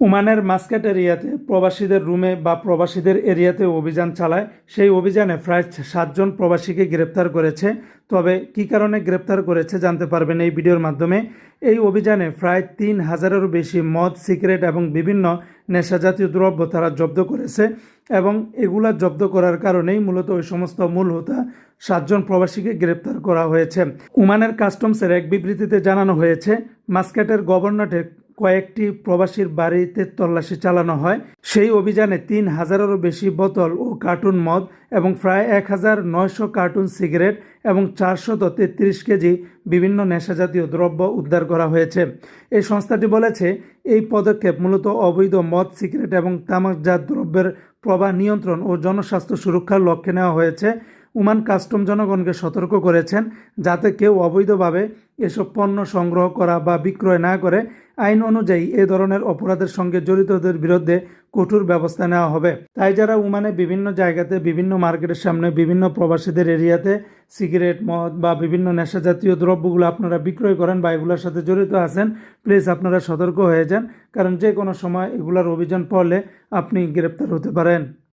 ওমানের মাস্কেট এরিয়াতে প্রবাসীদের রুমে বা প্রবাসীদের এরিয়াতে অভিযান চালায়। সেই অভিযানে প্রায় সাতজন প্রবাসীকে গ্রেপ্তার করেছে। তবে কী কারণে গ্রেপ্তার করেছে জানতে পারবেন এই ভিডিওর মাধ্যমে। এই অভিযানে প্রায় তিন হাজারেরও বেশি মদ, সিগারেট এবং বিভিন্ন নেশাজাতীয় দ্রব্য তারা জব্দ করেছে এবং এগুলা জব্দ করার কারণেই মূলত ওই সমস্ত মূল হোতা সাতজন প্রবাসীকে গ্রেপ্তার করা হয়েছে। ওমানের কাস্টমসের এক বিবৃতিতে জানানো হয়েছে, মাস্কেটের গভর্নরের কয়েকটি প্রবাসীর বাড়িতে তল্লাশি চালানো হয়। সেই অভিযানে তিন হাজারেরও বেশি বোতল ও কার্টুন মদ এবং প্রায় এক হাজার নয়শো কার্টুন সিগারেট এবং চারশত তেত্রিশ কেজি বিভিন্ন নেশাজাতীয় দ্রব্য উদ্ধার করা হয়েছে। এই সংস্থাটি বলেছে, এই পদক্ষেপ মূলত অবৈধ মদ, সিগারেট এবং তামাকজাত দ্রব্যের প্রবাহ নিয়ন্ত্রণ ও জনস্বাস্থ্য সুরক্ষার লক্ষ্যে নেওয়া হয়েছে। উমান কাস্টম জনগণকে সতর্ক করেছেন যাতে কেউ অবৈধভাবে এসব পণ্য সংগ্রহ করা বা বিক্রয় না করে আইন অনুযায়ী এ ধরনের অপরাধের সঙ্গে জড়িতদের বিরুদ্ধে কঠোর ব্যবস্থা নেওয়া হবে। তাই যারা উমানে বিভিন্ন জায়গাতে, বিভিন্ন মার্কেটের সামনে, বিভিন্ন প্রবাসীদের এরিয়াতে সিগারেট, মদ বা বিভিন্ন নেশাজাতীয় দ্রব্যগুলো আপনারা বিক্রয় করেন বা এগুলোর সাথে জড়িত আছেন, প্লিজ আপনারা সতর্ক হয়ে যান, কারণ যে কোনো সময় এগুলার অভিযান পড়লে আপনি গ্রেপ্তার হতে পারেন।